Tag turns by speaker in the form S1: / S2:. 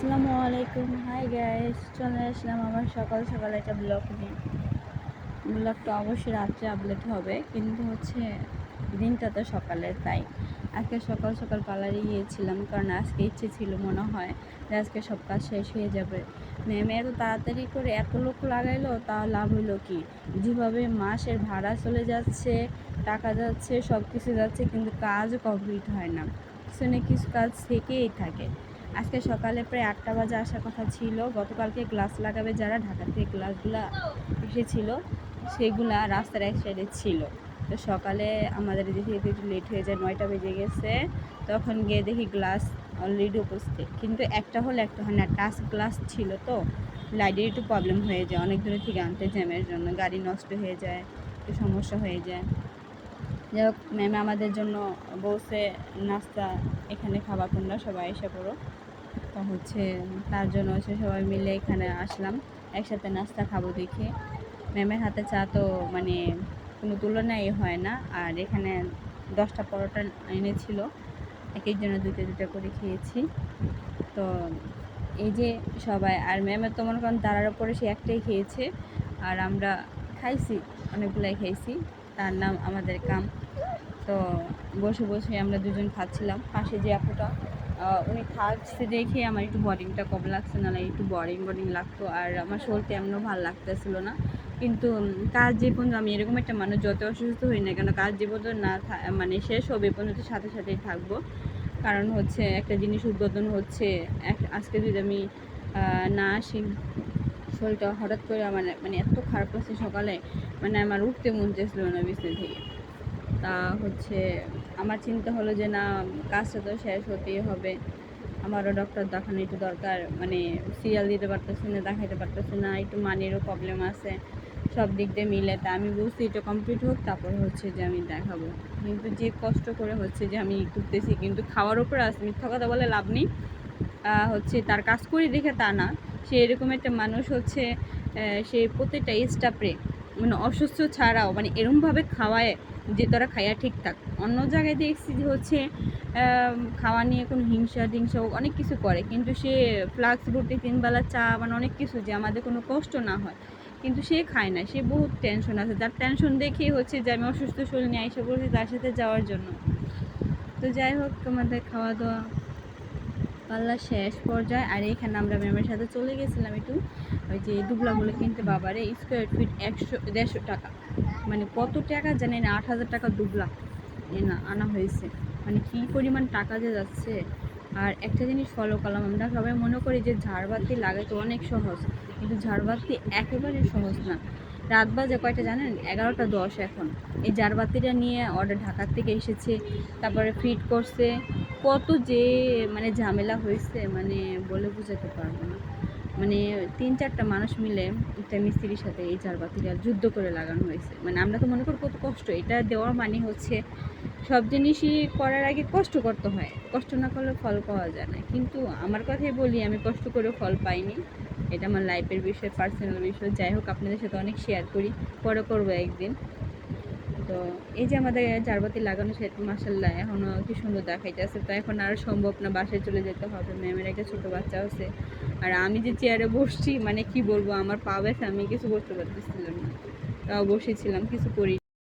S1: আসসালামু আলাইকুম। Hi guys চলে আসলাম আমার সকাল সকাল একটা ব্লগ নিয়ে। ব্লগটা অবশ্যই রাত্রে আপলোড হবে, কিন্তু হচ্ছে দিনটা তো সকালের তাই। আজকে সকাল সকাল পার্লারে গিয়েছিলাম, কারণ আজকে ইচ্ছে ছিল মনে হয় যে আজকে সব কাজ শেষ হয়ে যাবে। ম্যামে এত তাড়াতাড়ি করে এত লোক লাগাইলো, তা লাভ হলো কি? যেভাবে মাসের ভাড়া চলে যাচ্ছে, টাকা যাচ্ছে সব কিছু যাচ্ছে, কিন্তু কাজও কমপ্লিট হয় না। কিছু না কিছু কাজ থেকেই থাকে। আজকে সকালে প্রায় আটটা বাজে আসার কথা ছিল। গতকালকে গ্লাস লাগাবে যারা, ঢাকা থেকে গ্লাসগুলা এসেছিল, সেগুলা রাস্তার এক সাইডে ছিল। তো সকালে আমাদের দেখি একটু লেট হয়ে যায়, নয়টা বেজে গেছে। তখন গিয়ে দেখি গ্লাস অলরেডি উপস্থিত। কিন্তু একটা হলে একটা হয় না টাচ গ্লাস ছিল তো। লাইটের একটু প্রবলেম হয়ে যায়, অনেক দূরে থেকে আনতে জ্যামের জন্য, গাড়ি নষ্ট হয়ে যায়, একটু সমস্যা হয়ে যায়। যাই হোক ম্যাম আমাদের জন্য বসে নাস্তা, এখানে খাবার তোমরা সবাই এসে পড়ো তো হচ্ছে, তার জন্য হচ্ছে সবাই মিলে এখানে আসলাম, একসাথে নাস্তা খাব দেখে। ম্যামের হাতে চা তো মানে কোনো তুলনাই হয় না, আর এখানে দশটা পরোটা এনেছিল, এক একজনের দুটো দুটো করে খেয়েছি। তো এই যে সবাই, আর ম্যামের তো মনে করেন দাঁড়ার ওপরে সে একটাই খেয়েছে, আর আমরা খাইছি, অনেকগুলাই খাইছি। তার নাম আমাদের কাম। তো বসে বসে আমরা দুজন খাচ্ছিলাম। পাশে যে আপুটা উনি খাচ্ছে দেখে আমার একটু বরিংটা কম লাগছে না একটু বরিং বরিং লাগতো। আর আমার শরীরটা এমনও ভালো লাগতেছিল না। কিন্তু কাজ যে পর্যন্ত আমি এরকম একটা মানুষ যত অসুস্থ হই না কেন, কাজ যে পর্যন্ত না মানে শেষ হবে পর্যন্ত সাথে সাথেই থাকব। কারণ হচ্ছে একটা জিনিস উদ্বোধন হচ্ছে আজকে যদি আমি না আসি শরীরটা হঠাৎ করে আমার মানে এত খারাপ লাগছে সকালে মানে আমার উঠতে মন চেয়েছিল না বিছনা থেকে। তা হচ্ছে আমার চিন্তা হলো যে, না, কাজটা তো শেষ হতেই হবে। আমারও ডক্টর দেখানো একটু দরকার মানে সিরিয়াল দিতে পারতেছে না, দেখাইতে পারতেছে না, একটু মানিরও প্রবলেম আছে, সব দিক দিয়ে মিলে। তা আমি বুঝছি এটা কমপ্লিট হোক, তারপর হচ্ছে যে আমি দেখাবো। কিন্তু যে কষ্ট করে হচ্ছে যে আমি করতেছি কিন্তু খাওয়ার উপরে আছে মিথ্যা কথা বলে লাভ নেই। হচ্ছে তার কাজ করি দেখে তা না। সে এরকম একটা মানুষ হচ্ছে সে প্রত্যেকটা স্টাফে মানে অসুস্থ ছাড়াও মানে এরমভাবে খাওয়ায় যে তারা খাইয়া ঠিক থাক। অন্য জায়গায় দেখছি যে হচ্ছে খাওয়া নিয়ে কোনো হিংসা, টিংসা অনেক কিছু করে। কিন্তু সে ফ্লাক্স ভর্তি তিনবেলা চা মানে অনেক কিছু যে আমাদের কোনো কষ্ট না হয়। কিন্তু সে খায় না, সে বহুত টেনশন আছে। তার টেনশন দেখেই হচ্ছে যে আমি অসুস্থ শরীর নিয়ে আইসা পড়েছি তার সাথে যাওয়ার জন্য। তো যাই হোক, তোমাদের খাওয়া দাওয়া পাল্লা শেষ পর্যায়ে, আর এখানে আমরা ম্যামের সাথে চলে গেছিলাম একটু। ওই যে দুবলাগুলো কিনতে বাবারে স্কোয়ার ফিট একশো, দেড়শো টাকা। মানে কত টাকা জানি না, আট হাজার টাকা দুবলা না, আনা হয়েছে। মানে কী পরিমাণ টাকা যে যাচ্ছে। আর একটা জিনিস ফলো করলাম, আমরা সবাই মনে করি যে ঝাড়বাতি লাগাইতে অনেক সহজ, কিন্তু ঝাড়বাতি একেবারে সহজ না। রাত বাজে কয়টা জানেন? এগারোটা দশ এখন। এই ঝাড়বাতিটা নিয়ে অর্ডার ঢাকার থেকে এসেছে, তারপরে ফিট করছে কত যে মানে ঝামেলা হয়েছে মানে বলে বোঝাতে পারব না। মানে তিন চারটা মানুষ মিলে একটা মিস্ত্রির সাথে এই ঝাড়বাতিটা যুদ্ধ করে লাগানো হয়েছে। মানে আমরা তো মনে করি কত কষ্ট। এটা দেওয়ার মানে হচ্ছে সব জিনিসই করার আগে কষ্ট করতে হয়। কষ্ট না করলে ফল পাওয়া যায় না। কিন্তু আমার কথাই বলি, আমি কষ্ট করে ফল পাইনি। এটা আমার লাইফের বিষয় পার্সোনাল বিষয়। যাই হোক, আপনাদের সাথে অনেক শেয়ার করি। পরে করব একদিন। তো এই যে আমাদের চারবাতি লাগানো সেটা মাসাল্লাহ এখনও কি সুন্দর দেখাইতেছে তো এখন আর সম্ভব না, বাসায় চলে যেতে হবে। ম্যামের একটা ছোটো বাচ্চা আছে। আর আমি যে চেয়ারে বসছি মানে কি বলব, আমার পা ব্যথা, আমি কিছু করতে পারতেছিলাম না। তাও বসেছিলাম, কিছু করি